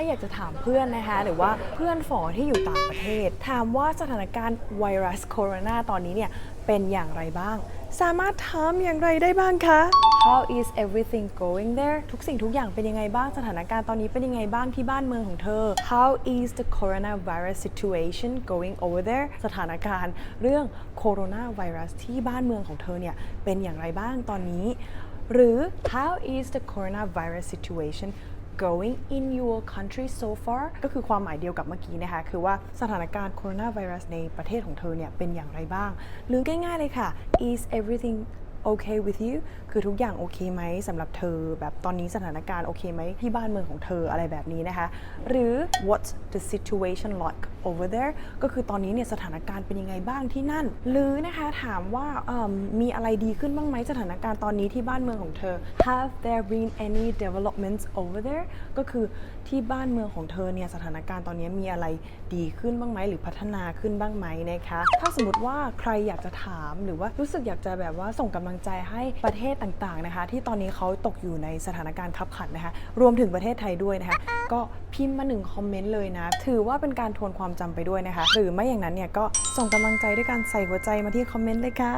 ถ้าอยากจะถามเพื่อนนะคะ หรือว่าเพื่อนฝอที่อยู่ต่างประเทศ ถามว่าสถานการณ์ไวรัสโคโรนาตอนนี้เนี่ยเป็นอย่างไรบ้าง สามารถถามอย่างไรได้บ้างคะ How is everything going there ทุกสิ่งทุกอย่างเป็นยังไงบ้าง สถานการณ์ตอนนี้เป็นยังไงบ้างที่บ้านเมืองของเธอ How is the coronavirus situation going over there สถานการณ์เรื่องโคโรนาไวรัสที่บ้านเมืองของเธอเนี่ยเป็นอย่างไรบ้างตอนนี้ หรือ How is the coronavirus situation going in your country so far ก็คือความหมายเดียวกับเมื่อกี้นะคะ คือว่าสถานการณ์โคโรนาไวรัสในประเทศของเธอเนี่ยเป็นอย่างไรบ้าง หรือง่ายๆเลยค่ะ is everything okay with you คือทุกอย่างโอเคไหมสำหรับเธอ แบบตอนนี้สถานการณ์โอเคไหมที่บ้านเมืองของเธออะไรแบบนี้นะคะ หรือ what's the situation like over there ก็คือตอนนี้เนี่ยสถานการณ์เป็นยังไงบ้างที่นั่น หรือนะคะถามว่ามมีอะไรดีขึ้นบ้างไหมสถานการณ์ตอนนี้ที่บ้านเมืองของเธอ have there been any developments over there ก็คือที่บ้านเมืองของเธอเนี่ยสถานการณ์ตอนนี้มีอะไรดีขึ้นบ้างไหมหรือพัฒนาขึ้นบ้างไหมนะคะ ถ้าสมมติว่าใครอยากจะถามหรือว่ารู้สึกอยากจะแบบว่าส่งกำลังใจให้ประเทศต่างๆนะคะ ที่ตอนนี้เขาตกอยู่ในสถานการณ์ขับขันนะคะ รวมถึงประเทศไทยด้วยนะคะ ก็ พิมพ์มาหนึ่งคอมเมนต์เลยนะ ถือว่าเป็นการทวนความจำไปด้วยนะคะ หรือไม่อย่างนั้นเนี่ยก็ส่งกำลังใจด้วยการใส่หัวใจมาที่คอมเมนต์เลยค่ะ